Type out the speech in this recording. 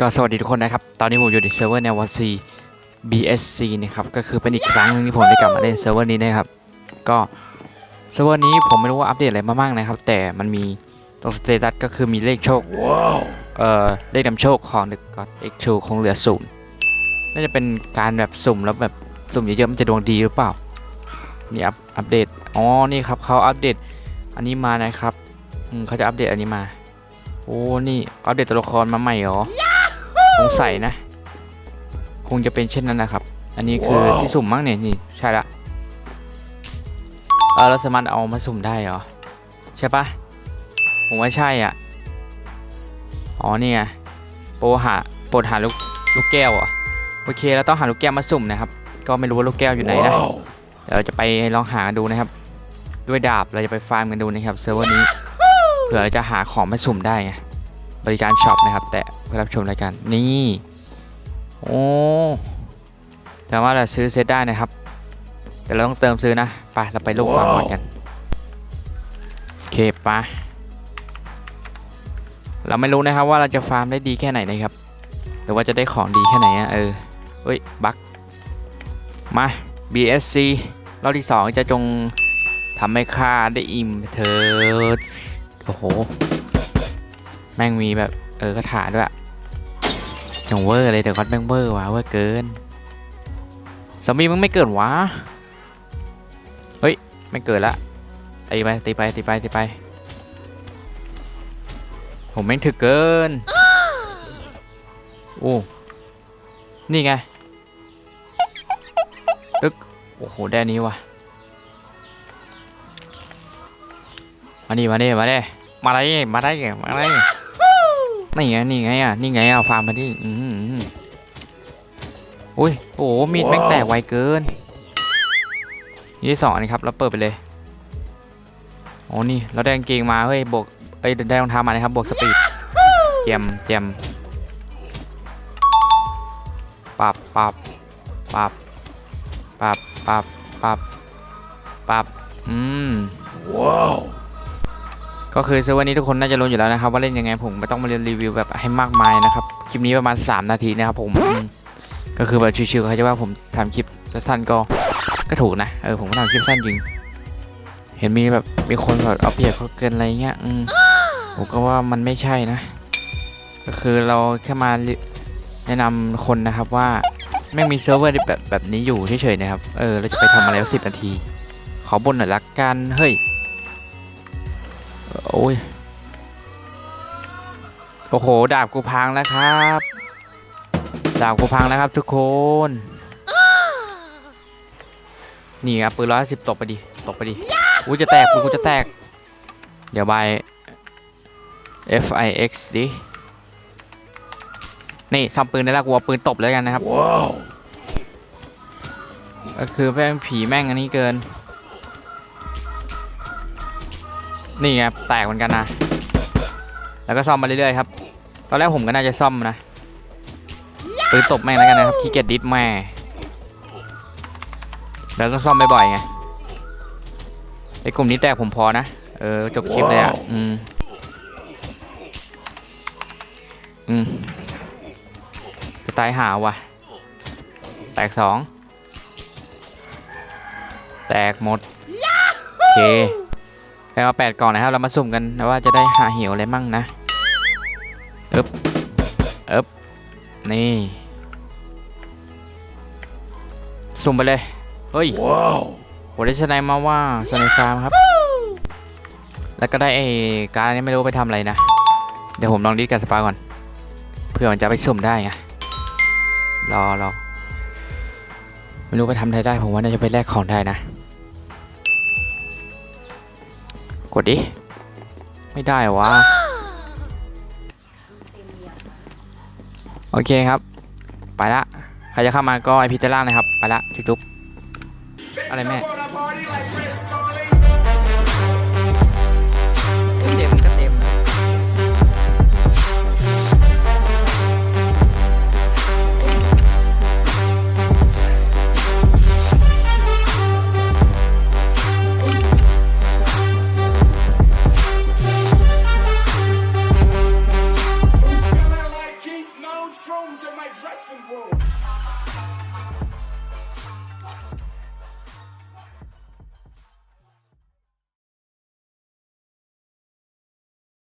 ก็สวัสดีทุกคนนะครับ ตอนนี้ผมอยู่ในเซิร์ฟเวอร์แนวซี BSC นะครับ ก็คือเป็นอีกครั้งหนึงที่ผมได้กลับมาเล่นเซิร์ฟเวอร์นี้นะครับ ก็เซิร์ฟเวอร์นี้ผมไม่รู้ว่าอัปเดตอะไรมาบ้างนะครับ แต่มันมีตรงสเตตัสก็คือมีเลขโชค เอ่อ เลขนำโชคของ The God X2 คงเหลือศูนย์น่าจะเป็นการแบบสุ่มแล้วแบบสุ่มเยอะๆมันจะดวงดีหรือเปล่า นี่อัปอัปเดต อ๋อ นี่ครับเขาอัปเดตอันนี้มานะครับอืมเขาจะอัปเดตอันนี้มาโอ้นี่อัปเดตตัวละครมาใหม่เหรอสงสัยนะ คงจะเป็นเช่นนั้นนะครับ อันนี้คือว้าวที่สุ่มมั้งเนี่ยนี่ใช่ละเออเราสามารถเอามาสุ่มได้เหรอใช่ปะผมว่าใช่อะอ๋อนี่ไงโปรหาโปรดหาลูกลูกแก้วเหรอะโอเคเราต้องหาลูกแก้วมาสุ่มนะครับ ก็ไม่รู้ว่าลูกแก้วอยู่ไหนนะ Wow. เดี๋ยวเราจะไปลองหากันดูนะครับ ด้วยดาบเราจะไปฟาร์มกันดูนะครับเซิร์ฟเวอร์นี้เผื่อจะหาของมาสุ่มได้ไงบริการช็อปนะครับ แต่เพื่อรับชมรายการนี่โอ้แต่ว่าเราซื้อเซตได้นะครับ แต่เราต้องเติมซื้อนะไปเราไปลูกฟาร์มก่อนกันโอเคปะเราไม่รู้นะครับว่าเราจะฟาร์มได้ดีแค่ไหนนะครับหรือว่าจะได้ของดีแค่ไหนอะเออเฮ้ยบักมา BSC รอบที่ 2 จะจงทำให้ข้าได้อิ่มเถิด อ้โห แม่งมีแบบ เออคาถาด้วยจงเวอร์เลยแต่ก็แม่งเวอร์วะเวอร์เกินสามีมึงไม่เกิดวะ เฮ้ย ไม่เกิดละตีไปตีไปตีไปตีไป ผมแม่งถึกเกินโอ้นี่ไงลึกโอ้โห ได้นนี้ว่ะ มาดิมาดิมาดิ มาได้มาได้มาได้นี่ไงนี่ไงอะนี่ไงอะฟาร์มมาดิอืมอืมอืมอุ้ยโอ้โหมีดแม่งแตกไวเกินนี่ที่สองอันนี้ครับเราเปิดไปเลยโอ้นี่เราได้กางเกงมาเฮ้ยบวกเอ้ยได้รองเท้ามานะครับบวกสปีดเจียมเจียมปับปับปับปับปับปับปับอืม Wow. ก็คือเซิร์ฟเวอร์นี้ทุกคนน่าจะรู้อยู่แล้วนะครับว่าเล่นยังไงผมไม่ต้องมาเรียนรีวิวแบบให้มากมายนะครับคลิปนี้ประมาณ 3 นาทีนะครับผมก็คือแบบชิวๆเขาจะว่าผมทำคลิปสั้นก็ก็ถูกนะเออผมก็ทำคลิปสั้นจริง เห็นมีแบบมีคนแบบเอาเปรียบเขาเกินอะไรเงี้ยอืมผมก็ว่ามันไม่ใช่นะ ก็คือเราแค่มาแนะนำคนนะครับว่าแม่มีเซิร์ฟเวอร์แบบแบบนี้อยู่เฉยๆนะครับเออเราจะไปทำอะไรสิบนาที ขอบนหน่อยละกันเฮ้ย โอ้ย โอ้โห ดาบกูพังแล้วครับ ดาบกูพังแล้วครับทุกคน นี่ครับปืนร้อยสิบตกไปดิ ตกไปดิอุ้ยจะแตกปืนกูจะแตก เดี๋ยวบาย FIX ดิ นี่ซ่อมปืนได้แล้วกูเอาปืนตบเลยกันนะครับ Wow. ก็คือแม่งผีแม่งอันนี้เกิน นี่ไงแตกเหมือนกันนะ แล้วก็ซ่อมมาเรื่อยๆครับ ตอนแรกผมก็น่าจะซ่อมนะปืนตบแม่งแล้วกันนะครับขี้เกียจดิสแม่ แล้วก็ซ่อมบ่อยๆไงไอ้กลุ่มนี้แตกผมพอนะ เออจบคลิปเลยอะ อืม อืม จะตายหาว่ะ แตกสอง แตกหมด โอเค ไปเอาแปดกล่องนะครับเรามาสุ่มกันนะว่าจะได้หาเหวอะไรมั่งนะอึบอึบนี่สุ่มไปเลยเฮ้ย Wow. โหได้สไนมาว่าสไนฟาร์มครับ แล้วก็ได้ไอ้การดอันนี้ไม่รู้ไปทำอะไรนะ เดี๋ยวผมลองดิสกับสปาก่อนเพื่อมันจะไปสุ่มได้ไงรอรอไม่รู้ไปทำอะไรได้ผมว่าน่าจะไปแลกของได้นะ กดดิ ไม่ได้วะ โอเคครับ ไปละ ใครจะเข้ามาก็ไอพีเตอร์ล่างนะครับ ไปละจุ๊บๆอะไรแม่